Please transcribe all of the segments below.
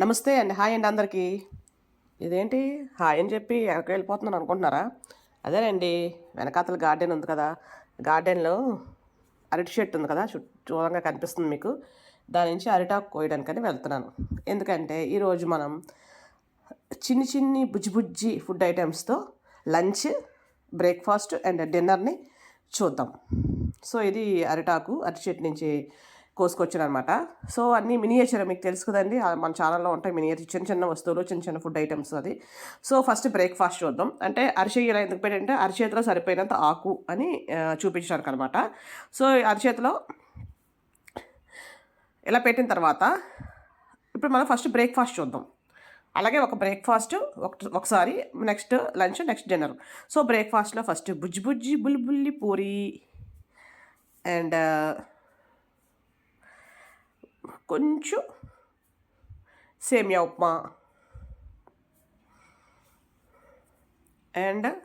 నమస్తే అండి. హాయ్ అండి అందరికీ. ఇదేంటి? హాయ్ అని చెప్పి ఎక్కడికి వెళ్ళిపోతున్నాను అనుకుంటున్నారా? అదేనండి. వెనకాతల గార్డెన్ ఉంది కదా. గార్డెన్లో అరటి చెట్టు ఉంది కదా. చుట్టూ కనిపిస్తుంది మీకు. దాని నుంచి అరిటాకు కోయడానికని వెళ్తున్నాను. ఎందుకంటే ఈరోజు మనం చిన్ని చిన్ని బుజ్జి బుజ్జి ఫుడ్ ఐటమ్స్తో లంచ్ బ్రేక్ఫాస్ట్ అండ్ డిన్నర్ని చూద్దాం. సో ఇది అరిటాకు అరటి చెట్టు నుంచి కోసుకొచ్చాను అనమాట సో అన్నీ మినియేచర్ మీకు తెలుసు కదండి మన ఛానల్లో ఉంటాయి మినియేచర్ చిన్న చిన్న వస్తువులు చిన్న చిన్న ఫుడ్ ఐటమ్స్ అది. సో ఫస్ట్ బ్రేక్ఫాస్ట్ చూద్దాం. అంటే అరిచేయి ఎందుకు పెట్టంటే అరిచేతిలో సరిపోయినంత ఆకు అని చూపించడానికి అనమాట సో అరిచేతిలో ఇలా పెట్టిన తర్వాత ఇప్పుడు మనం ఫస్ట్ బ్రేక్ఫాస్ట్ చూద్దాం. అలాగే ఒక బ్రేక్ఫాస్ట్ ఒక ఒకసారి next lunch next dinner. So బ్రేక్ఫాస్ట్లో ఫస్ట్ బుజ్జి బుజ్జి బుల్బుల్లి పూరి అండ్ కొంచెం సేమియా upma. And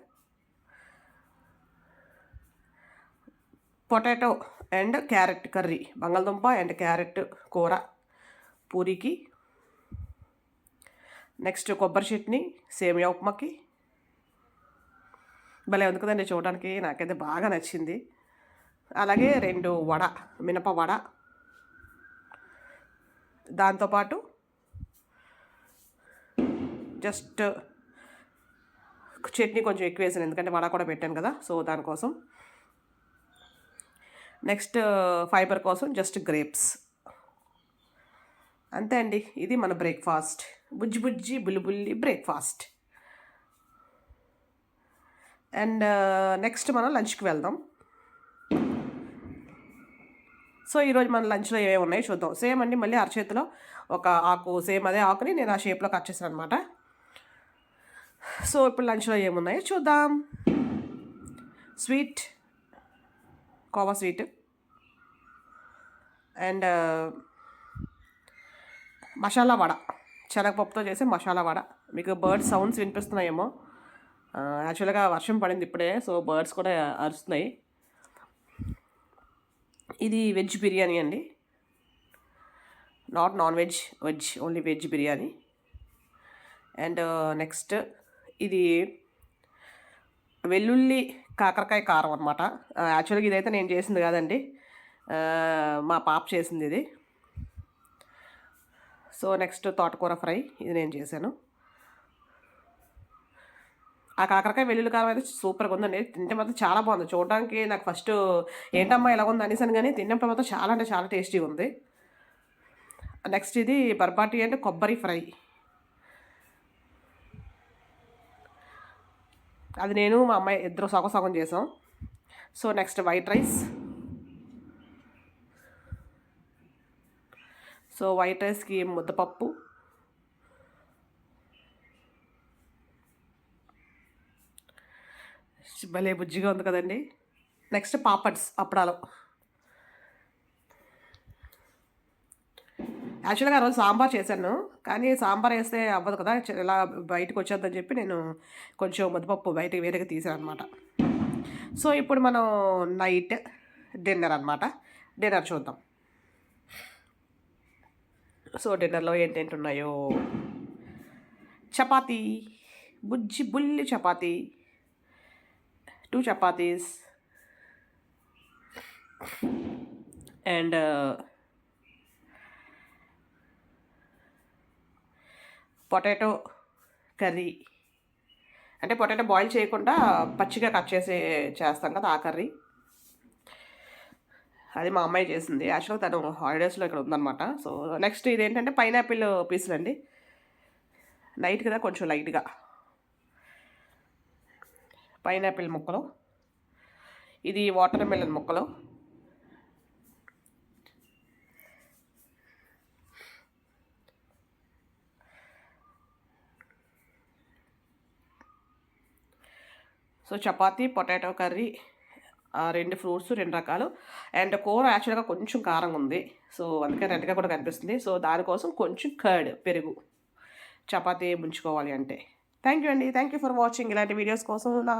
potato and carrot curry. బంగాళదుంప అండ్ క్యారెట్ కూర పూరికి. నెక్స్ట్ కొబ్బరి చట్నీ సేమియా ఉప్మాకి. భలే ఉంది కదండి చూడడానికి. నాకైతే బాగా నచ్చింది. అలాగే రెండు వడ మినప వడ. దాంతోపాటు జస్ట్ చట్నీ కొంచెం ఎక్కువ వేసాను ఎందుకంటే వడ కూడా పెట్టాను కదా సో దానికోసం. నెక్స్ట్ ఫైబర్ కోసం జస్ట్ గ్రేప్స్. అంతే అండి ఇది మన బ్రేక్ఫాస్ట్. బుజ్జి బుజ్జి బుల్లిబుల్లి బ్రేక్ఫాస్ట్. అండ్ uh, నెక్స్ట్ మనం లంచ్కి వెళ్దాం. సో ఈరోజు మన లంచ్లో ఏమేమి ఉన్నాయో చూద్దాం. సేమ్ అండి మళ్ళీ అరచేతిలో ఒక ఆకు సేమ్ అదే ఆకుని నేను ఆ షేప్లో కట్ చేశాను అనమాట సో ఇప్పుడు లంచ్లో ఏమున్నాయో చూద్దాం. Sweet khova sweet. And masala vada. శనగపప్పుతో చేసే మసాలా వడ. మీకు బర్డ్ సౌండ్స్ వినిపిస్తున్నాయేమో. యాక్చువల్గా వర్షం పడింది ఇప్పుడే సో బర్డ్స్ కూడా అరుస్తున్నాయి. ఇది వెజ్ బిర్యానీ అండి. Not non veg veg only veg biryani and next uh, ఇది వెల్లుల్లి కాకరకాయ కారం అనమాట యాక్చువల్గా uh, ఇదైతే నేను చేసింది కాదండి. Uh, మా పాప చేసింది ఇది. సో నెక్స్ట్ తోటకూర ఫ్రై ఇది నేను చేశాను. ఆ కాకరకాయ వెల్లుల్లి కారం అయితే సూపర్గా ఉందండి. తింటే మాత్రం చాలా బాగుంది. చూడడానికి నాకు ఫస్ట్ ఏంటమ్మా ఇలా ఉంది అనేసాను కానీ తిన్నప్పుడు మాత్రం చాలా అంటే చాలా టేస్టీగా ఉంది. నెక్స్ట్ ఇది బర్బాటి అంటే కొబ్బరి ఫ్రై. అది నేను మా అమ్మాయి ఇద్దరు సగం సగం చేసాం. So next white rice. So white రైస్కి ముద్దపప్పు. భలే బుజ్జిగా ఉంది కదండి. నెక్స్ట్ పాపడ్స్ అప్పడాలు. యాక్చువల్గా ఆ రోజు సాంబార్ చేశాను కానీ సాంబార్ వేస్తే అవ్వదు కదా ఇలా బయటకు వచ్చేద్దని చెప్పి నేను కొంచెం ముద్దపప్పు బయటకు వేరేగా తీసాను అనమాట సో ఇప్పుడు మనం నైట్ డిన్నర్ అనమాట డిన్నర్ చూద్దాం. సో డిన్నర్లో ఏంటేంటి ఉన్నాయో? చపాతీ బుజ్జి బుల్లి chapati. Two chapatis and potato curry అంటే పొటాటో బాయిల్ చేయకుండా పచ్చిగా కట్ చేసి చేస్తాం కదా ఆ కర్రీ. అది మా అమ్మాయి చేసింది. యాక్చువల్గా తను హాలిడేస్లో ఇక్కడ ఉందన్నమాట. సో నెక్స్ట్ ఇదేంటంటే పైనాపిల్ పీసులు అండి నైట్ కదా కొంచెం లైట్గా పైనాపిల్ ముక్కలు ఇది వాటర్ మెలన్ ముక్కలు. సో చపాతీ పొటాటో కర్రీ ఆ రెండు ఫ్రూట్స్ రెండు రకాలు. అండ్ కూర యాక్చువల్గా కొంచెం కారం ఉంది. సో అందుకే రెడ్గా కూడా కనిపిస్తుంది. సో దానికోసం కొంచెం కర్డ్ పెరుగు చపాతీ ముంచుకోవాలి అంటే. థ్యాంక్ యూ అండి. థ్యాంక్ యూ ఫర్ వాచింగ్ ఇలాంటి వీడియోస్ కోసం నా